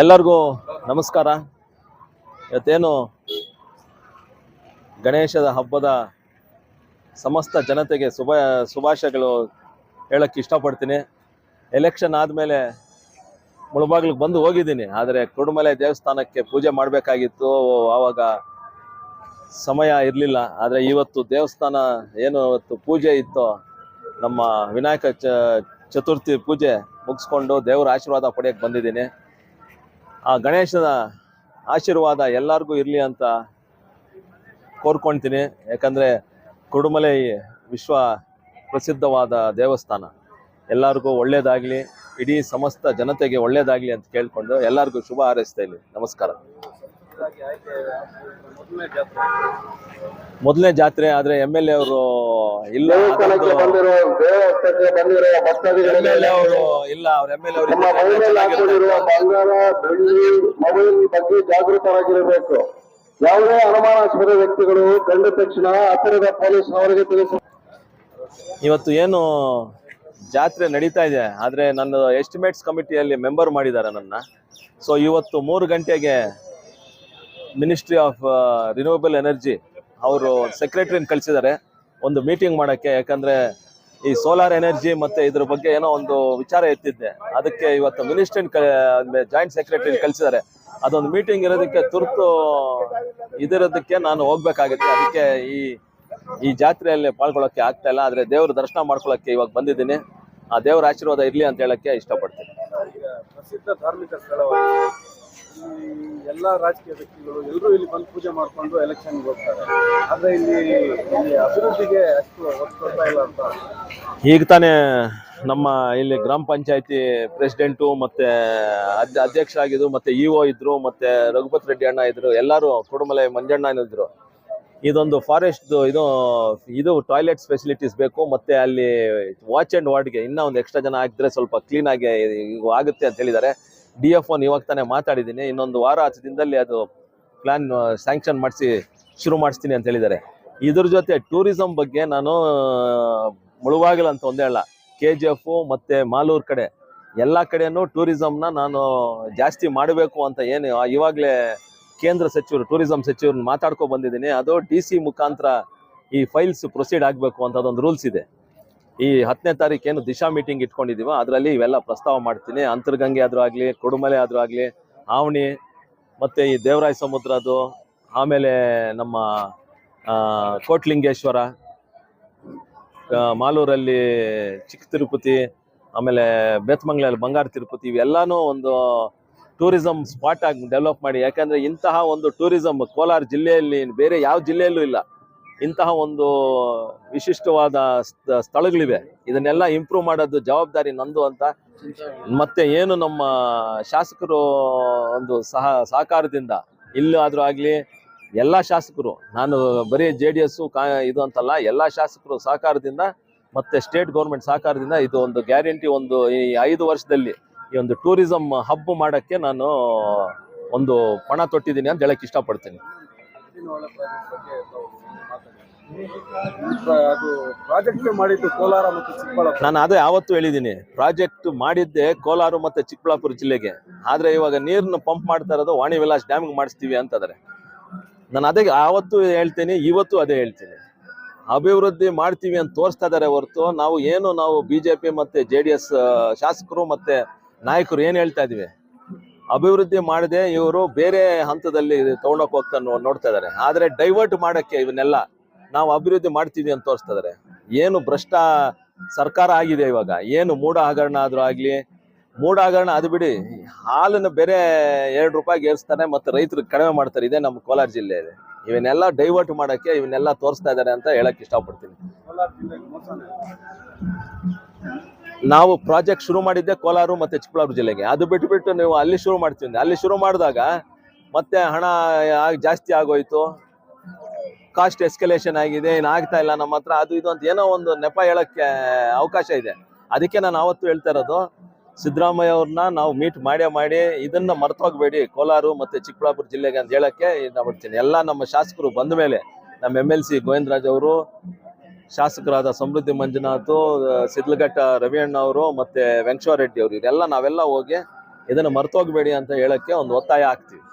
ಎಲ್ಲರಿಗೂ ನಮಸ್ಕಾರ. ಇವತ್ತೇನು ಗಣೇಶದ ಹಬ್ಬದ ಸಮಸ್ತ ಜನತೆಗೆ ಶುಭ, ಶುಭಾಶಯಗಳು ಹೇಳಕ್ಕೆ ಇಷ್ಟಪಡ್ತೀನಿ. ಎಲೆಕ್ಷನ್ ಆದಮೇಲೆ ಮುಳುಬಾಗ್ಲಿಗೆ ಬಂದು ಹೋಗಿದ್ದೀನಿ. ಆದರೆ ಕುಡುಮಲೆ ದೇವಸ್ಥಾನಕ್ಕೆ ಪೂಜೆ ಮಾಡಬೇಕಾಗಿತ್ತು. ಆವಾಗ ಸಮಯ ಇರಲಿಲ್ಲ. ಆದರೆ ಇವತ್ತು ದೇವಸ್ಥಾನ ಏನು ಇವತ್ತು ಪೂಜೆ ಇತ್ತು ನಮ್ಮ ವಿನಾಯಕ ಚತುರ್ಥಿ ಪೂಜೆ ಮುಗಿಸ್ಕೊಂಡು ದೇವರ ಆಶೀರ್ವಾದ ಪಡೆಯಕ್ಕೆ ಬಂದಿದ್ದೀನಿ. ಆ ಗಣೇಶನ ಆಶೀರ್ವಾದ ಎಲ್ಲರಿಗೂ ಇರಲಿ ಅಂತ ಕೋರ್ಕೊಳ್ತೀನಿ ಯಾಕಂದರೆ ಕುಡುಮಲೆ ವಿಶ್ವ ಪ್ರಸಿದ್ಧವಾದ ದೇವಸ್ಥಾನ. ಎಲ್ಲರಿಗೂ ಒಳ್ಳೆಯದಾಗಲಿ ಇಡೀ ಸಮಸ್ತ ಜನತೆಗೆ ಒಳ್ಳೆಯದಾಗಲಿ ಅಂತ ಕೇಳಿಕೊಂಡು ಎಲ್ಲರಿಗೂ ಶುಭ ಹಾರೈಸ್ತಾ ಇಲ್ಲಿ ನಮಸ್ಕಾರ. ಮೊದಲನೇ ಜಾತ್ರೆ. ಆದ್ರೆ ಎಂ ಎಲ್ ಎ ಅವರು ಇಲ್ಲ ಎಂ ಎಲ್ ಎ ಅವರು ಇಲ್ಲ ಅವ್ರ ಎಂ ಎಲ್ ಎ ನಮ್ಮ ಮೈ ಮೇಲೆ ಹಾಕೊಂಡಿರುವ ಬಂಗಾರ ಬೆಳ್ಳಿ ಮೊಬೈಲ್ ಬಗ್ಗೆ ಜಾಗೃತರಾಗಿರಬೇಕು ಯಾವುದೇ ಅನುಮಾನಾಸ್ಪದ ವ್ಯಕ್ತಿಗಳು ಕಂಡ ತಕ್ಷಣ ಹತ್ತಿರದ ಪೊಲೀಸ್ ಅವರಿಗೆ ತಿಳಿಸ ಇವತ್ತು ಏನು ಜಾತ್ರೆ ನಡೀತಾ ಇದೆ ಆದ್ರೆ ನನ್ನ ಎಸ್ಟಿಮೇಟ್ಸ್ ಕಮಿಟಿಯಲ್ಲಿ ಮೆಂಬರ್ ಮಾಡಿದ್ದಾರೆ ನನ್ನ. ಸೊ ಇವತ್ತು ಮೂರು ಗಂಟೆಗೆ ಮಿನಿಸ್ಟ್ರಿ ಆಫ್ ರಿನ್ಯೂವಬಲ್ ಎನರ್ಜಿ ಅವರು ಸೆಕ್ರೆಟರಿನ ಕಳಿಸಿದ್ದಾರೆ. ಒಂದು ಮೀಟಿಂಗ್ ಮಾಡೋಕ್ಕೆ, ಯಾಕಂದರೆ ಈ ಸೋಲಾರ್ ಎನರ್ಜಿ ಮತ್ತು ಇದ್ರ ಬಗ್ಗೆ ಏನೋ ಒಂದು ವಿಚಾರ ಎತ್ತಿದ್ದೆ. ಅದಕ್ಕೆ ಇವತ್ತು ಮಿನಿಸ್ಟ್ರಿನ ಜಾಯಿಂಟ್ ಸೆಕ್ರೆಟರಿ ಕಳಿಸಿದ್ದಾರೆ. ಅದೊಂದು ಮೀಟಿಂಗ್ ಇರೋದಕ್ಕೆ ತುರ್ತು ಇದಿರೋದಕ್ಕೆ ನಾನು ಹೋಗ್ಬೇಕಾಗುತ್ತೆ. ಅದಕ್ಕೆ ಈ ಈ ಜಾತ್ರೆಯಲ್ಲಿ ಪಾಲ್ಗೊಳ್ಳೋಕೆ ಆಗ್ತಾ ಇಲ್ಲ. ಆದರೆ ದೇವ್ರ ದರ್ಶನ ಮಾಡ್ಕೊಳ್ಳೋಕೆ ಇವಾಗ ಬಂದಿದ್ದೀನಿ. ಆ ದೇವರ ಆಶೀರ್ವಾದ ಇರಲಿ ಅಂತ ಹೇಳಕ್ಕೆ ಇಷ್ಟಪಡ್ತೀನಿ. ಎಲ್ಲ ರಾಜಕೀಯ ವ್ಯಕ್ತಿಗಳು ಎಲ್ಲರೂ ಇಲ್ಲಿ ಬಂದು ಪೂಜೆ ಮಾಡಿಕೊಂಡು ಎಲೆಕ್ಷನ್ಗೆ ಹೋಗ್ತಾರೆ. ಆದರೆ ಇಲ್ಲಿ ಇಲ್ಲಿ ಅಭಿವೃದ್ಧಿಗೆ ಅಷ್ಟು ಒತ್ತು ಇಲ್ಲ ಅಂತ. ಈಗ ತಾನೇ ನಮ್ಮ ಇಲ್ಲಿ ಗ್ರಾಮ ಪಂಚಾಯತಿ ಪ್ರೆಸಿಡೆಂಟು ಮತ್ತೆ ಅಧ್ಯ ಅಧ್ಯಕ್ಷರಾಗಿದ್ರು ಮತ್ತೆ ಇ ಒ ಇದ್ರು, ಮತ್ತೆ ರಘುಪತ್ ರೆಡ್ಡಿ ಅಣ್ಣ ಇದ್ರು, ಎಲ್ಲರೂ ಕುಡುಮಲೆ ಮಂಜಣ್ಣ ಇದ್ರು. ಇದೊಂದು ಫಾರೆಸ್ಟ್ ಇದು ಇದು ಟಾಯ್ಲೆಟ್ ಫೆಸಿಲಿಟೀಸ್ ಬೇಕು, ಮತ್ತೆ ಅಲ್ಲಿ ವಾಚ್ ಅಂಡ್ ವಾರ್ಡ್ಗೆ ಇನ್ನೂ ಒಂದು ಎಕ್ಸ್ಟ್ರಾ ಜನ ಹಾಕಿದ್ರೆ ಸ್ವಲ್ಪ ಕ್ಲೀನ್ ಆಗಿ ಆಗುತ್ತೆ ಅಂತ ಹೇಳಿದ್ದಾರೆ. ಡಿ ಎಫ್ ಒನ್ ಇವಾಗ ತಾನೇ ಮಾತಾಡಿದ್ದೀನಿ. ಇನ್ನೊಂದು ವಾರ ಹತ್ತು ದಿನದಲ್ಲಿ ಅದು ಪ್ಲಾನ್ ಸ್ಯಾಂಕ್ಷನ್ ಮಾಡಿಸಿ, ಶುರು ಮಾಡಿಸ್ತೀನಿ ಅಂತ ಹೇಳಿದ್ದಾರೆ. ಇದ್ರ ಜೊತೆ ಟೂರಿಸಂ ಬಗ್ಗೆ ನಾನು ಮುಳುವಾಗಿಲ್ಲ ಅಂತ ಒಂದೇ ಹೇಳ ಕೆ ಜಿ ಎಫ್ ಮತ್ತೆ ಮಾಲೂರ್ ಕಡೆ, ಎಲ್ಲ ಕಡೆಯೂ ಟೂರಿಸಮ್ನ ನಾನು ಜಾಸ್ತಿ ಮಾಡಬೇಕು ಅಂತ ಏನು ಇವಾಗಲೇ ಕೇಂದ್ರ ಸಚಿವರು ಟೂರಿಸಂ ಸಚಿವರು ಮಾತಾಡ್ಕೊ ಬಂದಿದ್ದೀನಿ. ಅದು ಡಿ ಸಿ ಮುಖಾಂತರ ಈ ಫೈಲ್ಸ್ ಪ್ರೊಸೀಡ್ ಆಗಬೇಕು ಅಂತ ಅದೊಂದು ರೂಲ್ಸ್ ಇದೆ. ಈ ಹತ್ತನೇ ತಾರೀಕು ಏನು ದಿಶಾ ಮೀಟಿಂಗ್ ಇಟ್ಕೊಂಡಿದ್ದೀವೋ, ಅದರಲ್ಲಿ ಇವೆಲ್ಲ ಪ್ರಸ್ತಾವ ಮಾಡ್ತೀನಿ. ಅಂತರ್ಗಂಗೆ ಆದರೂ ಆಗಲಿ, ಕೊಡುಮಲೆ ಆದರೂ ಆಗಲಿ ಆವಣಿ ಮತ್ತು ಈ ದೇವರಾಯ ಸಮುದ್ರದ್ದು ಆಮೇಲೆ ನಮ್ಮ ಕೋಟ್ಲಿಂಗೇಶ್ವರ ಮಾಲೂರಲ್ಲಿ ಚಿಕ್ಕ ತಿರುಪತಿ, ಆಮೇಲೆ ಬೇತ್ಮಂಗ್ಲಲ್ಲಿ ಬಂಗಾರ ತಿರುಪತಿ, ಇವೆಲ್ಲನೂ ಒಂದು ಟೂರಿಸಂ ಸ್ಪಾಟ್ ಆಗಿ ಡೆವಲಪ್ ಮಾಡಿ. ಯಾಕಂದ್ರೆ ಇಂತಹ ಒಂದು ಟೂರಿಸಂ ಕೋಲಾರ ಜಿಲ್ಲೆಯಲ್ಲಿ ಬೇರೆ ಯಾವ ಜಿಲ್ಲೆಯಲ್ಲೂ ಇಲ್ಲ. ಇಂತಹ ಒಂದು ವಿಶಿಷ್ಟವಾದ ಸ್ಥ- ಸ್ಥಳಗಳಿವೆ. ಇದನ್ನೆಲ್ಲ ಇಂಪ್ರೂವ್ ಮಾಡೋದು ಜವಾಬ್ದಾರಿ ನಂದು ಅಂತ. ಮತ್ತೆ ಏನು ನಮ್ಮ ಶಾಸಕರು ಒಂದು ಸಹ, ಸಹಕಾರದಿಂದ ಇಲ್ಲಾದರೂ ಆಗಲಿ, ಎಲ್ಲ ಶಾಸಕರು, ನಾನು ಬರೀ ಜೆ ಡಿ ಎಸ್ಸು ಕಾ, ಇದು ಅಂತಲ್ಲ, ಎಲ್ಲ ಶಾಸಕರು ಸಹಕಾರದಿಂದ ಮತ್ತೆ ಸ್ಟೇಟ್ ಗೌರ್ಮೆಂಟ್ ಸಹಕಾರದಿಂದ ಇದು ಒಂದು ಗ್ಯಾರಂಟಿ ಒಂದು ಈ ಐದು ವರ್ಷದಲ್ಲಿ ಈ ಒಂದು ಟೂರಿಸಂ ಹಬ್ ಮಾಡಕ್ಕೆ ನಾನು ಒಂದು ಪಣ ತೊಟ್ಟಿದ್ದೀನಿ ಅಂತ ಹೇಳಕ್ಕೆ ಇಷ್ಟಪಡ್ತೀನಿ. ಅದು ಪ್ರಾಜೆಕ್ಟ್ ಮಾಡಿದ್ದು ಕೋಲಾರ ಮತ್ತು ಚಿಕ್ಕಬಳ್ಳಾಪುರ. ನಾನು ಅದೇ ಯಾವತ್ತು ಹೇಳಿದ್ದೀನಿ, ಪ್ರಾಜೆಕ್ಟ್ ಮಾಡಿದ್ದೆ ಕೋಲಾರ ಮತ್ತೆ ಚಿಕ್ಕಬಳ್ಳಾಪುರ ಜಿಲ್ಲೆಗೆ. ಆದ್ರೆ ಇವಾಗ ನೀರನ್ನು ಪಂಪ್ ಮಾಡ್ತಾ ಇರೋದು ವಾಣಿ ವಿಲಾಸ್ ಡ್ಯಾಮ್ಗೆ ಮಾಡಿಸ್ತೀವಿ ಅಂತಂದ್ರೆ. ನಾನು ಅದೇ ಆವತ್ತು ಹೇಳ್ತೀನಿ, ಇವತ್ತು ಅದೇ ಹೇಳ್ತೀನಿ. ಅಭಿವೃದ್ಧಿ ಮಾಡ್ತೀವಿ ಅಂತ ತೋರಿಸ್ತಾ ಇದ್ದಾರೆ ಹೊರತು ನಾವು ಏನು ನಾವು ಬಿಜೆಪಿ ಮತ್ತೆ ಜೆ ಡಿ ಎಸ್ ಶಾಸಕರು ಮತ್ತೆ ನಾಯಕರು ಏನು ಹೇಳ್ತಾ ಇದ್ದೀವಿ? ಅಭಿವೃದ್ಧಿ ಮಾಡದೆ ಇವರು ಬೇರೆ ಹಂತದಲ್ಲಿ ತಗೊಂಡೋಗಿ ಹೋಗ್ತಾ ನೋಡ್ತಾ ಇದಾರೆ ಆದರೆ ಡೈವರ್ಟ್ ಮಾಡೋಕ್ಕೆ ಇವನ್ನೆಲ್ಲ ನಾವು ಅಭಿವೃದ್ಧಿ ಮಾಡ್ತೀವಿ ಅಂತ ತೋರಿಸ್ತಾ ಇದಾರೆ ಏನು ಭ್ರಷ್ಟ ಸರ್ಕಾರ ಆಗಿದೆ ಇವಾಗ, ಏನು ಮೂಡ ಹಗರಣ ಆದ್ರೂ ಆಗ್ಲಿ ಮೂಡ ಹಗರಣ ಅದು ಬಿಡಿ, ಹಾಲನ್ನ ಬೇರೆ ಎರಡು ರೂಪಾಯಿಗೆ ಏರಿಸ್ತಾರೆ ಮತ್ತೆ ರೈತರು ಕಡಿಮೆ ಮಾಡ್ತಾರೆ, ಇದೆ ನಮ್ಮ ಕೋಲಾರ ಜಿಲ್ಲೆಯಲ್ಲಿ ಇವನ್ನೆಲ್ಲ ಡೈವರ್ಟ್ ಮಾಡಕ್ಕೆ ಇವನ್ನೆಲ್ಲ ತೋರಿಸ್ತಾ ಇದ್ದಾರೆ ಅಂತ ಹೇಳಕ್ ಇಷ್ಟಪಡ್ತೀನಿ. ನಾವು ಪ್ರಾಜೆಕ್ಟ್ ಶುರು ಮಾಡಿದ್ದೆ ಕೋಲಾರ ಮತ್ತೆ ಚಿಕ್ಕಬಳ್ಳಾಪುರ ಜಿಲ್ಲೆಗೆ. ಅದು ಬಿಟ್ಟು ಬಿಟ್ಟು ನೀವು ಅಲ್ಲಿ ಶುರು ಮಾಡ್ತೀವಿ. ಅಲ್ಲಿ ಶುರು ಮಾಡಿದಾಗ ಮತ್ತೆ ಹಣ ಜಾಸ್ತಿ ಆಗೋಯ್ತು. ಕಾಸ್ಟ್ ಎಸ್ಕಲೇಷನ್ ಆಗಿದೆ, ಏನು ಇಲ್ಲ ನಮ್ಮ ಹತ್ರ, ಅದು ಇದು ಅಂತ ಏನೋ ಒಂದು ನೆಪ ಹೇಳಕ್ಕೆ ಅವಕಾಶ ಇದೆ. ಅದಕ್ಕೆ ನಾನು ಅವತ್ತು ಹೇಳ್ತಾ ಇರೋದು, ಸಿದ್ದರಾಮಯ್ಯ ಅವ್ರನ್ನ ನಾವು ಮೀಟ್ ಮಾಡೇ ಮಾಡಿ, ಇದನ್ನ ಮರ್ತೋಗ್ಬೇಡಿ, ಕೋಲಾರ ಮತ್ತೆ ಚಿಕ್ಕಬಳ್ಳಾಪುರ ಜಿಲ್ಲೆಗೆ ಅಂತ ಹೇಳಕ್ಕೆ ನಾ ಬರ್ತೀನಿ ಎಲ್ಲ ನಮ್ಮ ಶಾಸಕರು ಬಂದ ಮೇಲೆ, ನಮ್ಮ ಎಂ ಎಲ್ ಸಿ ಗೋವಿಂದರಾಜ್ ಅವರು, ಶಾಸಕರಾದ ಸಮೃದ್ಧಿ ಮಂಜುನಾಥ್ ಸಿದ್ಲಘಟ್ಟ ರವಿ ಅಣ್ಣ ಅವರು ಮತ್ತೆ ವೆಂಕಟೇಶ್ವರ ರೆಡ್ಡಿ ಅವರು, ಇದೆಲ್ಲ ನಾವೆಲ್ಲ ಹೋಗಿ ಇದನ್ನು ಮರ್ತೋಗ್ಬೇಡಿ ಅಂತ ಹೇಳಕ್ಕೆ ಒಂದು ಒತ್ತಾಯ ಆಗ್ತೀವಿ